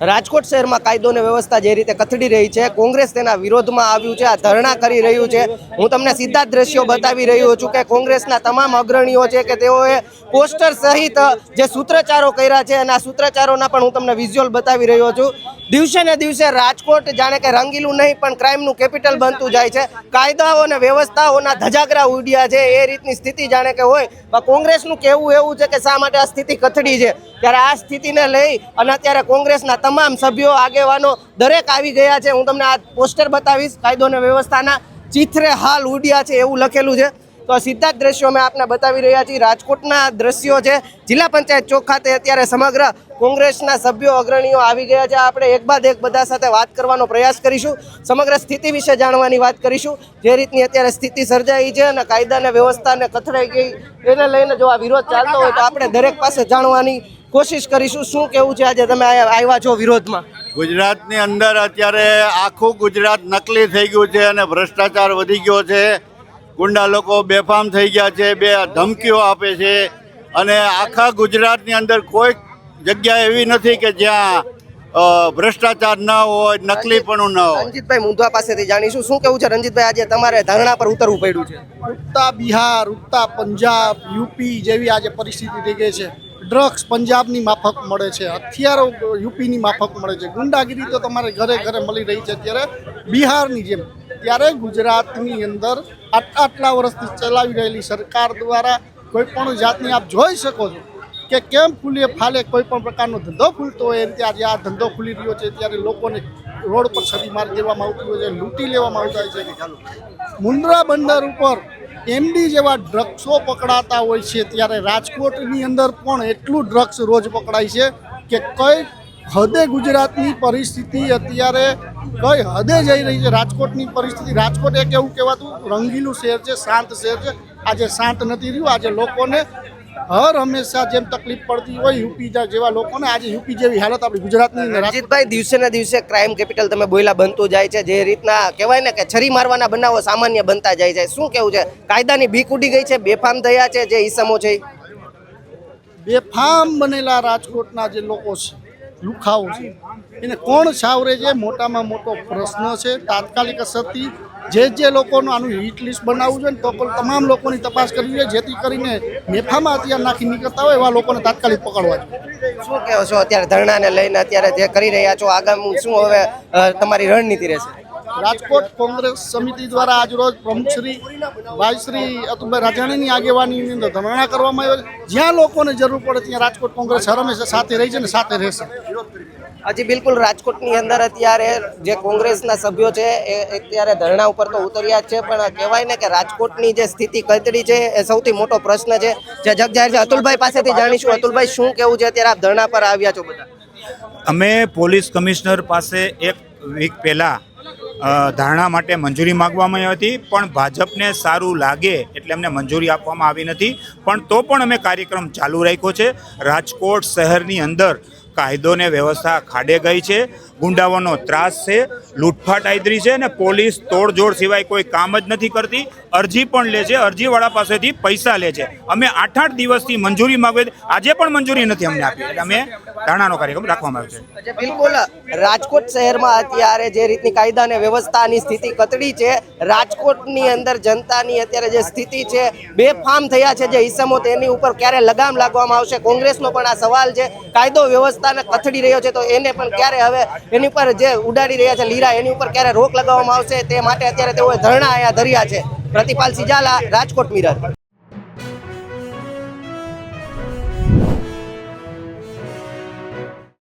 રાજકોટ શહેરમાં કાયદો અને વ્યવસ્થા જે રીતે કથડી રહી છે, કોંગ્રેસ તેના વિરોધમાં આવ્યું છે, આ ધરણા કરી રહ્યું છે. હું તમને સીધા દ્રશ્યો બતાવી રહ્યો છું કે કોંગ્રેસના તમામ અગ્રણીઓ છે કે તેઓએ પોસ્ટર સહિત જે સૂત્રચારો કર્યા છે અને આ સૂત્રચારોના પણ હું તમને વિઝ્યુઅલ બતાવી રહ્યો છું. દિવસે ને દિવસે રાજકોટ જાણે કે રંગીલું નહીં, પણ ક્રાઇમનું કેપિટલ બનતું જાય છે. કાયદાઓ અને વ્યવસ્થાઓના ધજાગરા ઉડ્યા છે, એ રીતની સ્થિતિ જાણે કે હોય. પણ કોંગ્રેસનું કહેવું એવું છે કે શા માટે આ સ્થિતિ કથડી છે? ત્યારે આ સ્થિતિને લઈ અને અત્યારે કોંગ્રેસના તમામ સભ્યો, આગેવાનો દરેક આવી ગયા છે. હું તમને આ પોસ્ટર બતાવીશ. કાયદો અને વ્યવસ્થાના ચિત્રે હાલ ઉડ્યા છે એવું લખેલું છે. તો આ સીધા જ દ્રશ્યો અમે આપને બતાવી રહ્યા છીએ. રાજકોટના દ્રશ્યો છે. જિલ્લા પંચાયત ચોક ખાતે અત્યારે સમગ્ર કોંગ્રેસના સભ્યો, અગ્રણીઓ આવી ગયા છે. આપણે એક બાદ એક બધા સાથે વાત કરવાનો પ્રયાસ કરીશું. સમગ્ર સ્થિતિ વિશે જાણવાની વાત કરીશું. જે રીતની અત્યારે સ્થિતિ સર્જાઈ છે અને કાયદાને વ્યવસ્થાને કથળાઈ ગઈ, એને લઈને જો આ વિરોધ ચાલતો હોય તો આપણે દરેક પાસે જાણવાની કોશિશ કરીશું શું કેવું છે આજે તમે આવ્યા છો વિરોધમાં? ગુજરાતની અંદર અત્યારે આખું ગુજરાત નકલી થઈ ગયું છે અને ભ્રષ્ટાચાર વધી ગયો છે. ગુંડા લોકો બેફામ થઈ ગયા છે બે ધમકીઓ આપે છે અને આખા ગુજરાતની અંદર કોઈ જગ્યા એવી નથી કે જ્યાં ભ્રષ્ટાચાર ન હોય નકલીપણું ન હોય. રંજીતભાઈ મુંધવા પાસેથી જાણીશું. શું કેવું છે? રંજીતભાઈ આજે તમારે ધરણા પર ઉતરવું પડ્યું છે. ઉત્તા બિહાર ઉત્તા પંજાબ યુપી જેવી આજે પરિસ્થિતિ થઈ ગઈ છે. ડ્રગ્સ પંજાબની માફક મળે છે, હથિયારો યુપીની માફક મળે છે. ગુંડાગીરી તો તમારે ઘરે ઘરે મળી રહી છે. અત્યારે બિહારની જેમ, ત્યારે ગુજરાતની અંદર આટલા આટલા વર્ષથી ચલાવી રહેલી સરકાર દ્વારા કોઈ પણ જાતની આપ જોઈ શકો છો કે કેમ ખુલ્લે ફાલે, કોઈ પણ પ્રકારનો ધંધો ખુલતો હોય એમ ત્યારે આ ધંધો ખુલી રહ્યો છે. ત્યારે લોકોને રોડ પર છરી મારી દેવામાં આવતી હોય છે, લૂંટી લેવામાં આવતા હોય છે. મુન્દ્રા બંદર ઉપર એમડી જેવા ડ્રગ્સો પકડાતા હોય છે ત્યારે રાજકોટની અંદર પણ એટલું ડ્રગ્સ રોજ પકડાય છે કે કઈ હદે ગુજરાતની પરિસ્થિતિ અત્યારે, કઈ હદે જઈ રહી છે રાજકોટની પરિસ્થિતિ. રાજકોટ એક એવું કહેવાતું, રંગીલું શહેર છે, શાંત શહેર છે. આજે શાંત નથી રહ્યું, આજે લોકોને હર હંમેશા જેમ તકલીફ પડતી હોય યુપી જેવા લોકોને આજે યુપી જેવી હાલત આપણી ગુજરાતની રણજીતભાઈ દિવસે ને દિવસે ક્રાઇમ કેપિટલ તમે બોયલા બનતું જાય છે જે રીતના કહેવાય ને કે છરી મારવાના બનાવો સામાન્ય બનતા જાય છે. શું કેવું છે? કાયદાની બીક ઉડી ગઈ છે બેફામ થયા છે જે ઈસમો છે બેફામ બનેલા રાજકોટના જે લોકો છે લુખાઓ છે એને કોણ સાવરે છે? મોટામાં મોટો પ્રશ્ન છે તાત્કાલિક અસરથી જે જે લોકોનું આનું હિટ લિસ્ટ બનાવવું જોઈએ ને તો પણ તમામ લોકોની તપાસ કરવી જોઈએ જેથી કરીને મેફામાં અત્યારે નાખી નીકળતા હોય એવા લોકોને તાત્કાલિક પકડવા જોઈએ. શું કહો છો અત્યારે ધરણાને લઈને અત્યારે જે કરી રહ્યા છો આગામી શું હવે તમારી રણનીતિ રહેશે? રાજકોટ કોંગ્રેસ સમિતિ દ્વારા આજરોજ પ્રમુખ શ્રી ભાઈ શ્રી અતુલભાઈ રાજાણીની આગેવાનીની અંદર ધરણા કરવામાં આવ્યો છે. જ્યાં લોકોને જરૂર પડે ત્યાં રાજકોટ કોંગ્રેસ હર હંમેશા સાથે રહી છે ને સાથે રહેશે. હજી બિલકુલ રાજકોટની અંદર અત્યારે જે કોંગ્રેસના સભ્યો છે, એ અત્યારે ધરણા ઉપર તો ઉતર્યા છે, પણ કહેવાય ને કે રાજકોટની જે સ્થિતિ કતડી છે, એ સૌથી મોટો પ્રશ્ન છે. જે જગજાહેર છે, અતુલભાઈ પાસેથી જાણીશું. અતુલભાઈ, શું કેવું છે? અત્યારે આપ ધરણા પર આવ્યા છો બધા. અમે પોલીસ કમિશનર પાસે એક વીક પહેલાં ધારણા માટે મંજૂરી માગવામાં આવી હતી, પણ ભાજપને સારું લાગે એટલે અમને મંજૂરી આપવામાં આવી નથી. પણ તો પણ અમે કાર્યક્રમ ચાલુ રાખ્યો છે. રાજકોટ શહેરની અંદર કાયદો ને વ્યવસ્થા ખાડે ગઈ છે. ગુંડાઓનો ત્રાસ છે, લૂંટફાટ આદરી છે અને પોલીસ તોડજોડ સિવાય કોઈ કામ જ નથી કરતી. અરજી પણ લે છે, અરજીવાળા પાસેથી પૈસા લે છે. અમે આઠ આઠ દિવસથી મંજૂરી માગવી આજે પણ મંજૂરી નથી અમને આપી. એટલે અમે ધારણાનો કાર્યક્રમ રાખવામાં આવ્યો છે. બિલકુલ. રાજકોટ શહેરમાં અત્યારે જે રીતની કાયદા અને વ્યવસ્થાની સ્થિતિ કતડી છે, રાજકોટની અંદર જનતાની અત્યારે જે સ્થિતિ છે, બેફામ થયા છે જે ઈસમો, તેની ઉપર ક્યારે લગામ લાગવામાં આવશે? કોંગ્રેસનો પણ આ સવાલ છે. કાયદો વ્યવસ્થાને કથડી રહ્યો છે, તો એને પણ ક્યારે હવે એની ઉપર જે ઉડાડી રહ્યા છે લીરા, એની ઉપર ક્યારે રોક લગાવવામાં આવશે તે માટે અત્યારે તેઓએ ધરણા અહીંયા ધર્યા છે. પ્રતિપાલ સિજાલા, રાજકોટ મિરર.